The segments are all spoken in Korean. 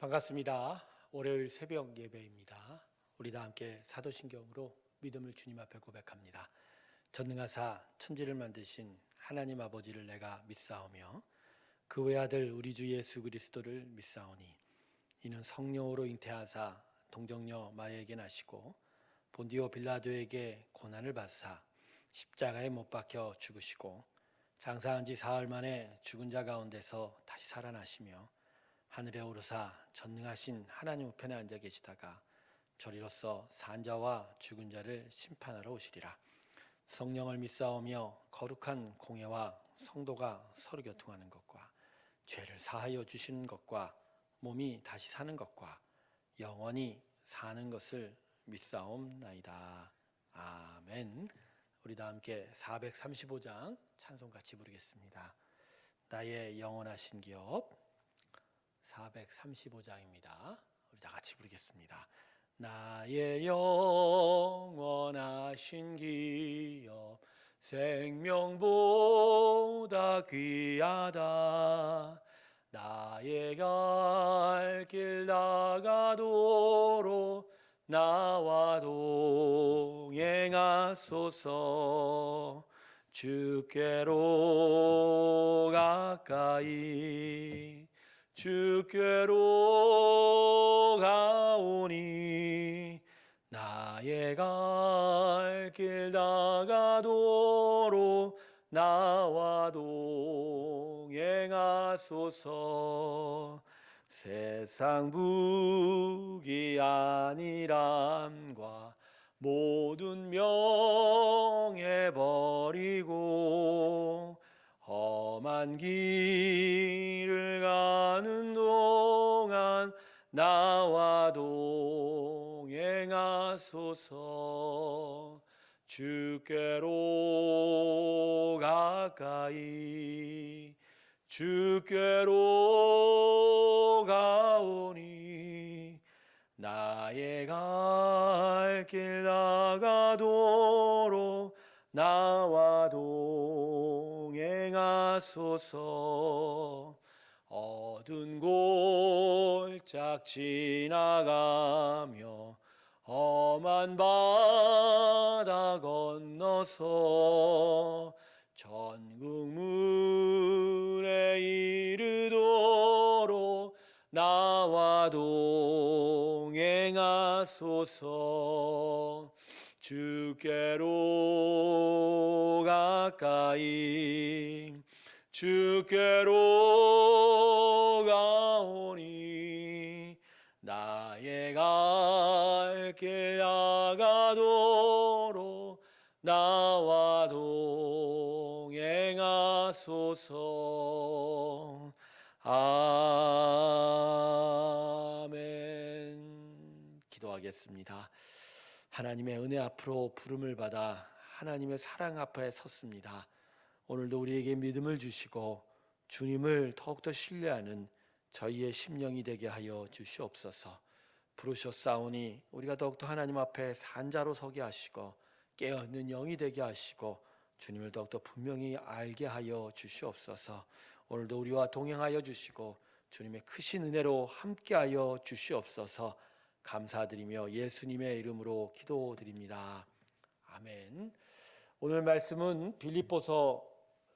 반갑습니다. 월요일 새벽 예배입니다. 우리 다 함께 사도신경으로 믿음을 주님 앞에 고백합니다. 전능하사 천지를 만드신 하나님 아버지를 내가 믿사오며 그 외아들 우리 주 예수 그리스도를 믿사오니 이는 성령으로 잉태하사 동정녀 마리에게 나시고 본디오 빌라도에게 고난을 받사 십자가에 못 박혀 죽으시고 장사한 지 사흘 만에 죽은 자 가운데서 다시 살아나시며 하늘에 오르사 전능하신 하나님 우편에 앉아 계시다가 저리로서 산자와 죽은 자를 심판하러 오시리라. 성령을 믿사오며 거룩한 공예와 성도가 서로 교통하는 것과 죄를 사하여 주시는 것과 몸이 다시 사는 것과 영원히 사는 것을 믿사옵나이다. 아멘. 우리 다 함께 435장 찬송 같이 부르겠습니다. 나의 영원하신 기업 435장입니다. 우리 다 같이 부르겠습니다. 나의 영원하신 기업 생명보다 귀하다. 나의 갈 길 나가도록 나와 동행하소서 주께로 가까이 주께로 가오니 나의 갈길 나가도록 나와 동행하소서. 세상 부귀 아니람과 모든 명예 버리고 험한 길 을 가는 동안 나와 동행하소서. 주께로 가까이 주께로 가오니 나의 갈 길 나가도록 나와 동행하소서 어두운 골짝 지나가며 험한 바다 건너서 전국문에 이르도록 나와 동행하소서. 주께로 가까이 주께로 가오니 나의 갈길 나가도록 나와 동행하소서. 아멘. 기도하겠습니다. 하나님의 은혜 앞으로 부름을 받아 하나님의 사랑 앞에 섰습니다 오늘도 우리에게 믿음을 주시고 주님을 더욱더 신뢰하는 저희의 심령이 되게 하여 주시옵소서. 부르셨사오니 우리가 더욱더 하나님 앞에 산자로 서게 하시고 깨어있는 영이 되게 하시고 주님을 더욱더 분명히 알게 하여 주시옵소서. 오늘도 우리와 동행하여 주시고 주님의 크신 은혜로 함께하여 주시옵소서. 감사드리며 예수님의 이름으로 기도드립니다. 아멘. 오늘 말씀은 빌립보서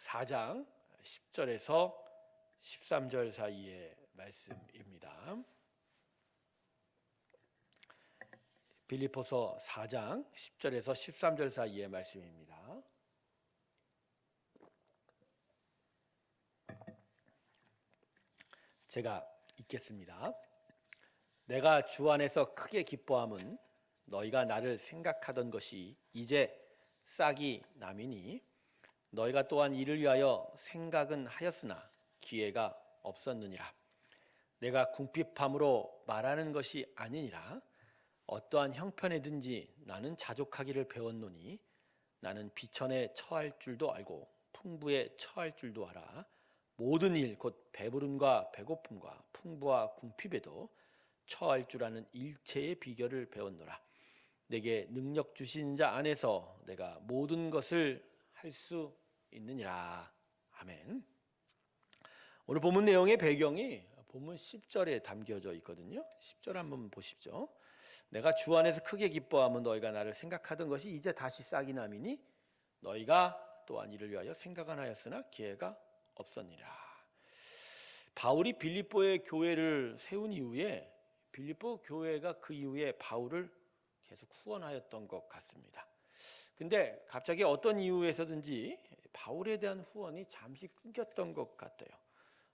4장 10절에서 13절 사이의 말씀입니다. 빌립보서 4장 10절에서 13절 사이의 말씀입니다. 제가 읽겠습니다. 내가 주 안에서 크게 기뻐함은 너희가 나를 생각하던 것이 이제 싹이 남이니 너희가 또한 이를 위하여 생각은 하였으나 기회가 없었느니라. 내가 궁핍함으로 말하는 것이 아니니라. 어떠한 형편에든지 나는 자족하기를 배웠노니 나는 비천에 처할 줄도 알고 풍부에 처할 줄도 알아. 모든 일 곧 배부름과 배고픔과 풍부와 궁핍에도 처할 줄 아는 일체의 비결을 배웠노라. 내게 능력 주신 자 안에서 내가 모든 것을 할 수 있느니라. 아멘. 오늘 본문 내용의 배경이 본문 10절에 담겨져 있거든요. 10절 한번 보십시오. 내가 주 안에서 크게 기뻐하면 너희가 나를 생각하던 것이 이제 다시 싹이 남이니 너희가 또한 이를 위하여 생각은 하였으나 기회가 없었니라. 바울이 빌립보의 교회를 세운 이후에 빌립보 교회가 그 이후에 바울을 계속 후원하였던 것 같습니다. 근데 갑자기 어떤 이유에서든지 바울에 대한 후원이 잠시 끊겼던 것 같아요.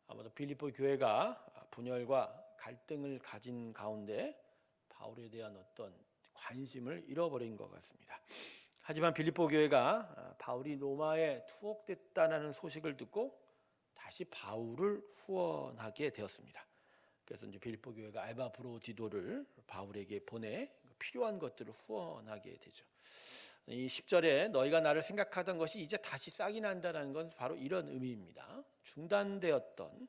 아마도 빌립보 교회가 분열과 갈등을 가진 가운데 바울에 대한 어떤 관심을 잃어버린 것 같습니다. 하지만 빌립보 교회가 바울이 로마에 투옥됐다는 소식을 듣고 다시 바울을 후원하게 되었습니다. 그래서 이제 빌립보 교회가 알바 브로디도를 바울에게 보내 필요한 것들을 후원하게 되죠. 이 10절에 너희가 나를 생각하던 것이 이제 다시 싹이 난다는 건 바로 이런 의미입니다. 중단되었던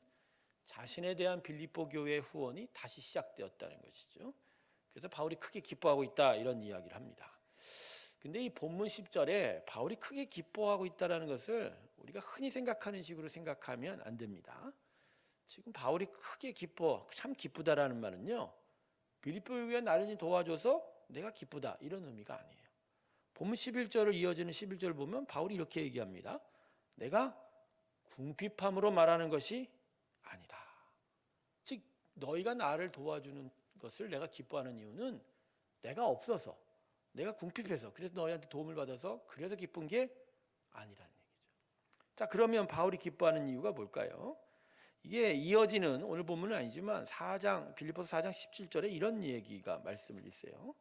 자신에 대한 빌립보 교회의 후원이 다시 시작되었다는 것이죠. 그래서 바울이 크게 기뻐하고 있다 이런 이야기를 합니다. 근데 이 본문 10절에 바울이 크게 기뻐하고 있다는 것을 우리가 흔히 생각하는 식으로 생각하면 안 됩니다. 지금 바울이 크게 기뻐, 참 기쁘다라는 말은요. 빌립보 교회가 나를 도와줘서 내가 기쁘다 이런 의미가 아니에요. 본문 11절을 이어지는 11절 보면 바울이 이렇게 얘기합니다. 내가 궁핍함으로 말하는 것이 아니다. 즉 너희가 나를 도와주는 것을 내가 기뻐하는 이유는 내가 없어서 내가 궁핍해서 그래서 너희한테 도움을 받아서 그래서 기쁜 게 아니라는 얘기죠. 자 그러면 바울이 기뻐하는 이유가 뭘까요? 이게 이어지는 오늘 본문은 아니지만 4장 빌립보서 4장 17절에 이런 얘기가 말씀을 있어요.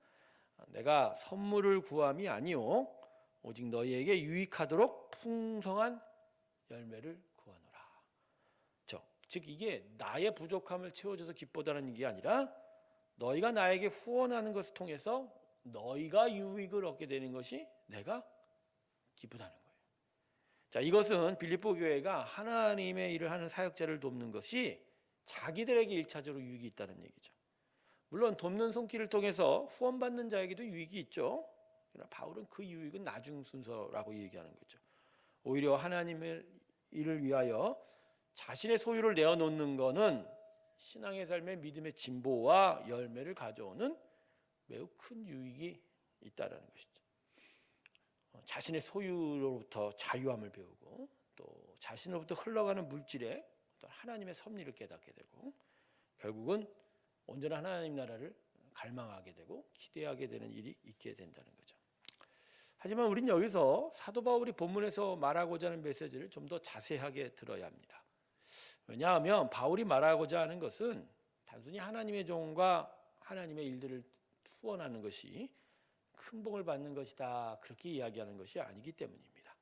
내가 선물을 구함이 아니요 오직 너희에게 유익하도록 풍성한 열매를 구하노라. 즉 이게 나의 부족함을 채워줘서 기뻐다는 게 아니라 너희가 나에게 후원하는 것을 통해서 너희가 유익을 얻게 되는 것이 내가 기쁘다는 거예요. 자, 이것은 빌립보 교회가 하나님의 일을 하는 사역자를 돕는 것이 자기들에게 일차적으로 유익이 있다는 얘기죠. 물론 돕는 손길을 통해서 후원받는 자에게도 유익이 있죠. 그러나 바울은 그 유익은 나중 순서라고 얘기하는 거죠. 오히려 하나님의 일을 위하여 자신의 소유를 내어놓는 것은 신앙의 삶의 믿음의 진보와 열매를 가져오는 매우 큰 유익이 있다라는 것이죠. 어, 자신의 소유로부터 자유함을 배우고 또 자신으로부터 흘러가는 물질에 하나님의 섭리를 깨닫게 되고 결국은 온전한 하나님 나라를 갈망하게 되고 기대하게 되는 일이 있게 된다는 거죠. 하지만 우리는 여기서 사도 바울이 본문에서 말하고자 하는 메시지를 좀 더 자세하게 들어야 합니다. 왜냐하면 바울이 말하고자 하는 것은 단순히 하나님의 종과 하나님의 일들을 후원하는 것이 큰 복을 받는 것이다 그렇게 이야기하는 것이 아니기 때문입니다.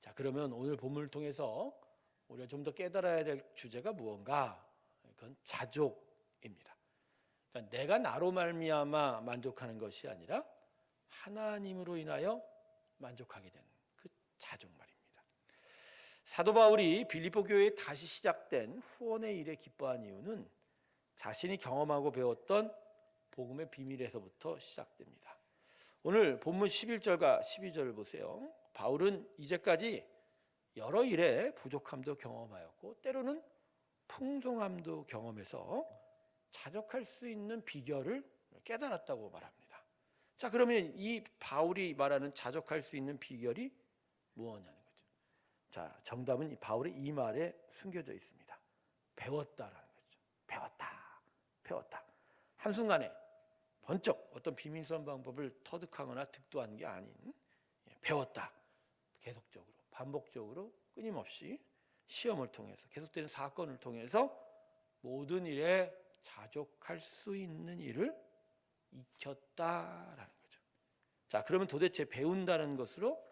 자 그러면 오늘 본문을 통해서 우리가 좀 더 깨달아야 될 주제가 무언가? 그건 자족입니다. 그러니까 내가 나로 말미암아 만족하는 것이 아니라 하나님으로 인하여 만족하게 되는 그 자족 말입니다. 사도 바울이 빌립보 교회에 다시 시작된 후원의 일에 기뻐한 이유는 자신이 경험하고 배웠던 복음의 비밀에서부터 시작됩니다. 오늘 본문 11절과 12절을 보세요. 바울은 이제까지 여러 일에 부족함도 경험하였고 때로는 풍성함도 경험해서 자족할 수 있는 비결을 깨달았다고 말합니다. 자, 그러면 이 바울이 말하는 자족할 수 있는 비결이 무엇냐는 거죠. 자, 정답은 이 바울의 이 말에 숨겨져 있습니다. 배웠다라는 거죠. 배웠다. 배웠다. 한순간에 번쩍 어떤 비밀스러운 방법을 터득하거나 득도하는 게 아닌 예, 배웠다. 계속적으로 반복적으로 끊임없이 시험을 통해서 계속되는 사건을 통해서 모든 일에 자족할 수 있는 일을 익혔다라는 거죠. 자, 그러면 도대체 배운다는 것으로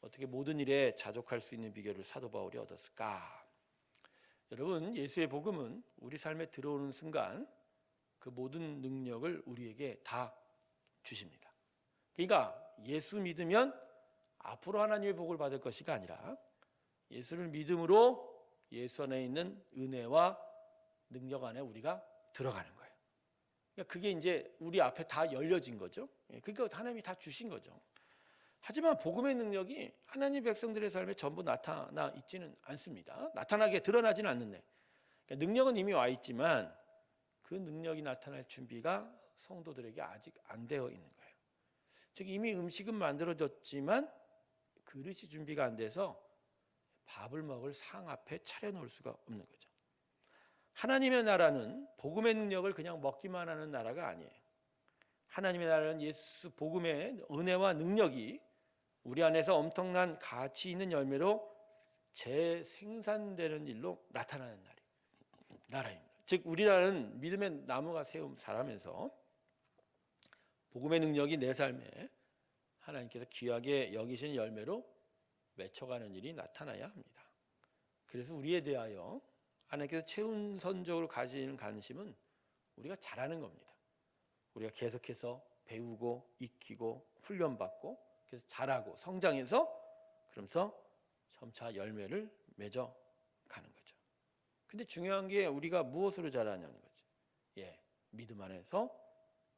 어떻게 모든 일에 자족할 수 있는 비결을 사도 바울이 얻었을까? 여러분, 예수의 복음은 우리 삶에 들어오는 순간 그 모든 능력을 우리에게 다 주십니다. 그러니까 예수 믿으면 앞으로 하나님의 복을 받을 것이가 아니라 예수를 믿음으로 예수 안에 있는 은혜와 능력 안에 우리가 들어가는 거예요. 그러니까 그게 이제 우리 앞에 다 열려진 거죠. 그러니까 하나님이 다 주신 거죠. 하지만 복음의 능력이 하나님 백성들의 삶에 전부 나타나 있지는 않습니다. 나타나게 드러나지는 않는데 그러니까 능력은 이미 와 있지만 그 능력이 나타날 준비가 성도들에게 아직 안 되어 있는 거예요. 즉 이미 음식은 만들어졌지만 그릇이 준비가 안 돼서 밥을 먹을 상 앞에 차려놓을 수가 없는 거죠. 하나님의 나라는 복음의 능력을 그냥 먹기만 하는 나라가 아니에요. 하나님의 나라는 예수 복음의 은혜와 능력이 우리 안에서 엄청난 가치 있는 열매로 재생산되는 일로 나타나는 날이 나라입니다. 즉 우리라는 믿음의 나무가 세움 살아면서 복음의 능력이 내 삶에 하나님께서 귀하게 여기신 열매로 맺혀가는 일이 나타나야 합니다. 그래서 우리에 대하여 하나님께서 최우선적으로 가지는 관심은 우리가 잘하는 겁니다. 우리가 계속해서 배우고 익히고 훈련받고 그래서 잘하고 성장해서 그러면서 점차 열매를 맺어 가는 거죠. 근데 중요한 게 우리가 무엇으로 자라냐는 거죠. 예, 믿음 안에서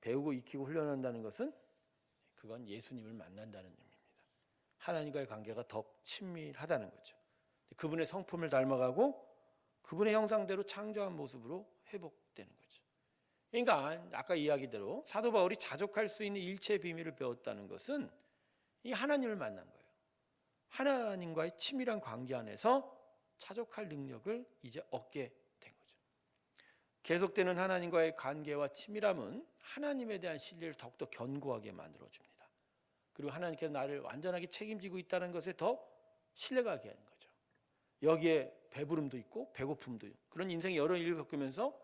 배우고 익히고 훈련한다는 것은 그건 예수님을 만난다는 의미입니다. 하나님과의 관계가 더 친밀하다는 거죠. 그분의 성품을 닮아가고 그분의 형상대로 창조한 모습으로 회복되는 거죠. 그러니까 아까 이야기대로 사도 바울이 자족할 수 있는 일체의 비밀을 배웠다는 것은 이 하나님을 만난 거예요. 하나님과의 친밀한 관계 안에서 자족할 능력을 이제 얻게 된 거죠. 계속되는 하나님과의 관계와 친밀함은 하나님에 대한 신뢰를 더욱더 견고하게 만들어 줍니다. 그리고 하나님께서 나를 완전하게 책임지고 있다는 것에 더 신뢰가 가게 하는 거죠. 여기에 배부름도 있고 배고픔도 있고 그런 인생 여러 일을 겪으면서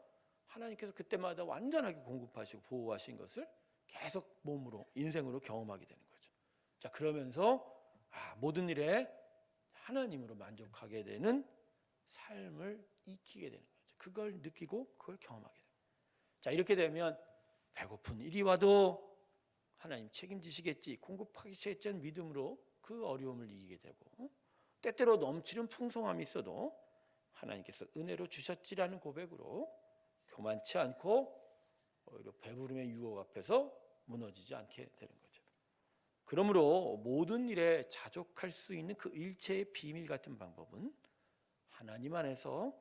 하나님께서 그때마다 완전하게 공급하시고 보호하신 것을 계속 몸으로 인생으로 경험하게 되는 거죠. 자 그러면서 아, 모든 일에 하나님으로 만족하게 되는 삶을 익히게 되는 거죠. 그걸 느끼고 그걸 경험하게 돼요. 자 이렇게 되면 배고픈 일이 와도 하나님 책임지시겠지 공급하시겠지는 믿음으로 그 어려움을 이기게 되고 때때로 넘치는 풍성함이 있어도 하나님께서 은혜로 주셨지라는 고백으로 교만치 않고 오히려 배부름의 유혹 앞에서 무너지지 않게 되는 거죠. 그러므로 모든 일에 자족할 수 있는 그 일체의 비밀 같은 방법은 하나님 안에서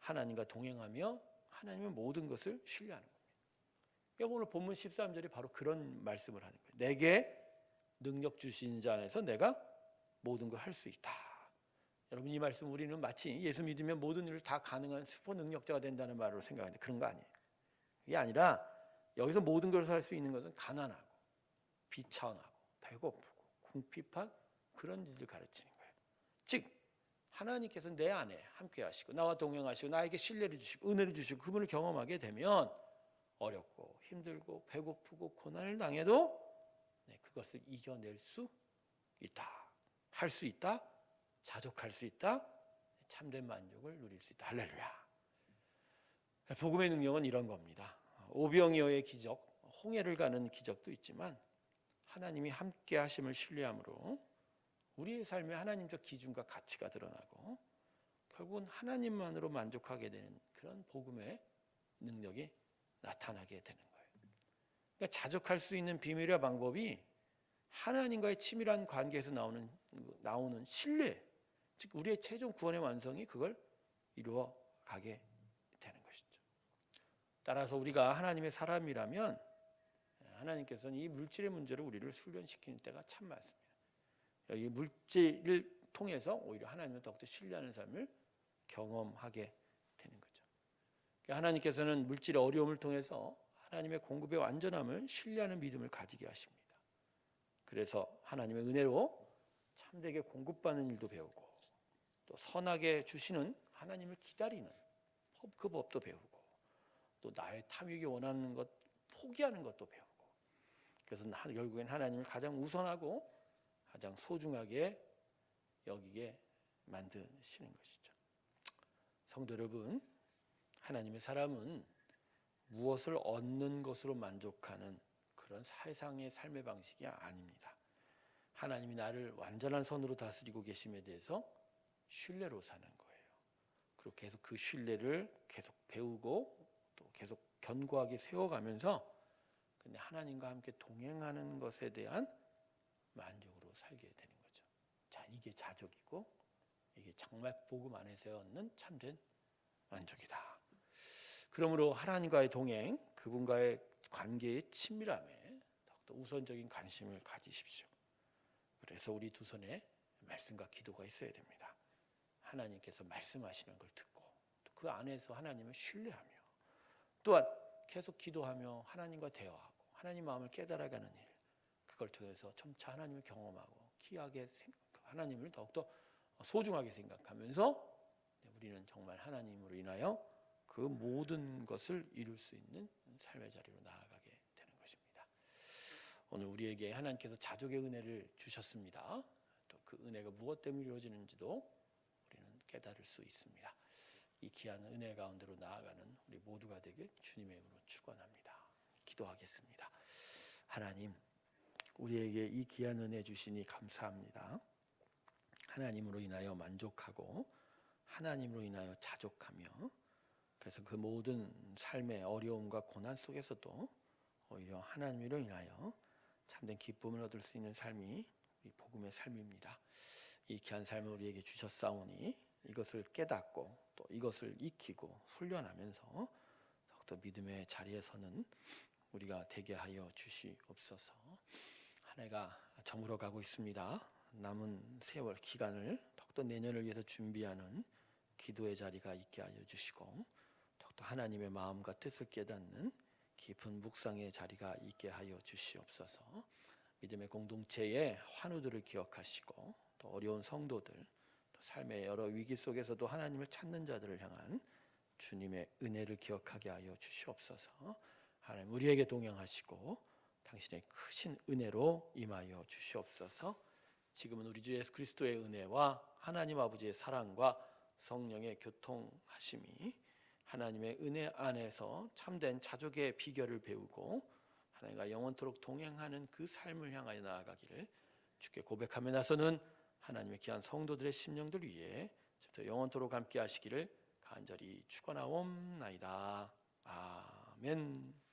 하나님과 동행하며 하나님의 모든 것을 신뢰하는 겁니다. 그러니까 오늘 본문 13절이 바로 그런 말씀을 하는 거예요. 내게 능력 주신 자 안에서 내가 모든 걸 할 수 있다. 여러분 이 말씀 우리는 마치 예수 믿으면 모든 일을 다 가능한 슈퍼 능력자가 된다는 말로 생각하는데 그런 거 아니에요. 이게 아니라 여기서 모든 것을 할 수 있는 것은 가난하고 비천하고 배고프고 궁핍한 그런 일을 가르치는 거예요. 즉 하나님께서 내 안에 함께 하시고 나와 동행하시고 나에게 신뢰를 주시고 은혜를 주시고 그분을 경험하게 되면 어렵고 힘들고 배고프고 고난을 당해도 네, 그것을 이겨낼 수 있다. 할 수 있다. 자족할 수 있다. 참된 만족을 누릴 수 있다. 할렐루야. 복음의 능력은 이런 겁니다. 오병이어의 기적, 홍해를 가는 기적도 있지만 하나님이 함께 하심을 신뢰함으로 우리의 삶에 하나님적 기준과 가치가 드러나고 결국은 하나님만으로 만족하게 되는 그런 복음의 능력이 나타나게 되는 거예요. 그러니까 자족할 수 있는 비밀의 방법이 하나님과의 치밀한 관계에서 나오는 나오는 신뢰, 즉 우리의 최종 구원의 완성이 그걸 이루어 가게 되는 것이죠. 따라서 우리가 하나님의 사람이라면 하나님께서는 이 물질의 문제를 우리를 훈련시키는 때가 참 많습니다. 이 물질을 통해서 오히려 하나님을 더욱더 신뢰하는 삶을 경험하게 되는 거죠. 그러니까 하나님께서는 물질의 어려움을 통해서 하나님의 공급의 완전함을 신뢰하는 믿음을 가지게 하십니다. 그래서 하나님의 은혜로 참되게 공급받는 일도 배우고 또 선하게 주시는 하나님을 기다리는 그 법도 배우고 또 나의 탐욕이 원하는 것 포기하는 것도 배우고 그래서 결국엔 하나님을 가장 우선하고 가장 소중하게 여기게 만드시는 것이죠. 성도 여러분, 하나님의 사람은 무엇을 얻는 것으로 만족하는 그런 세상의 삶의 방식이 아닙니다. 하나님이 나를 완전한 선으로 다스리고 계심에 대해서 신뢰로 사는 거예요. 그리고 계속 그 신뢰를 계속 배우고 또 계속 견고하게 세워가면서 근데 하나님과 함께 동행하는 것에 대한 만족으로 살게 되는 거죠. 자, 이게 자족이고 이게 정말 복음 안에서 얻는 참된 만족이다. 그러므로 하나님과의 동행, 그분과의 관계의 친밀함에 더욱더 우선적인 관심을 가지십시오. 그래서 우리 두 손에 말씀과 기도가 있어야 됩니다. 하나님께서 말씀하시는 걸 듣고 또그 안에서 하나님을 신뢰하며 또한 계속 기도하며 하나님과 대화하고 하나님 마음을 깨달아가는 일 그걸 통해서 점차 하나님을 경험하고 귀하게 생각 하나님을 더욱더 소중하게 생각하면서 우리는 정말 하나님으로 인하여 그 모든 것을 이룰 수 있는 삶의 자리로 것입니다. 오늘 우리에게 하나님께서 자족의 은혜를 주셨습니다. 또 그 은혜가 무엇 때문에 이루어지는지도 우리는 깨달을 수 있습니다. 이 귀한 은혜 가운데로 나아가는 우리 모두가 되길 주님의 이름으로 축원합니다. 기도하겠습니다. 하나님, 우리에게 이 귀한 은혜 주시니 감사합니다. 하나님으로 인하여 만족하고 하나님으로 인하여 자족하며 그래서 그 모든 삶의 어려움과 고난 속에서도 오히려 하나님으로 인하여 참된 기쁨을 얻을 수 있는 삶이 이 복음의 삶입니다. 이 귀한 삶을 우리에게 주셨사오니 이것을 깨닫고 또 이것을 익히고 훈련하면서 더욱더 믿음의 자리에서는 우리가 되게 하여 주시옵소서. 한 해가 저물어 가고 있습니다. 남은 세월 기간을 더욱더 내년을 위해서 준비하는 기도의 자리가 있게 하여 주시고 더욱더 하나님의 마음과 뜻을 깨닫는 깊은 묵상의 자리가 있게 하여 주시옵소서. 믿음의 공동체의 환우들을 기억하시고 또 어려운 성도들 또 삶의 여러 위기 속에서도 하나님을 찾는 자들을 향한 주님의 은혜를 기억하게 하여 주시옵소서. 하나님 우리에게 동행하시고 당신의 크신 은혜로 임하여 주시옵소서. 지금은 우리 주 예수 그리스도의 은혜와 하나님 아버지의 사랑과 성령의 교통하심이 하나님의 은혜 안에서 참된 자족의 비결을 배우고 하나님과 영원토록 동행하는 그 삶을 향하여 나아가기를 주께 고백하며 나서는 하나님의 귀한 성도들의 심령들 위해 영원토록 함께 하시기를 간절히 축원하옵나이다. 아멘.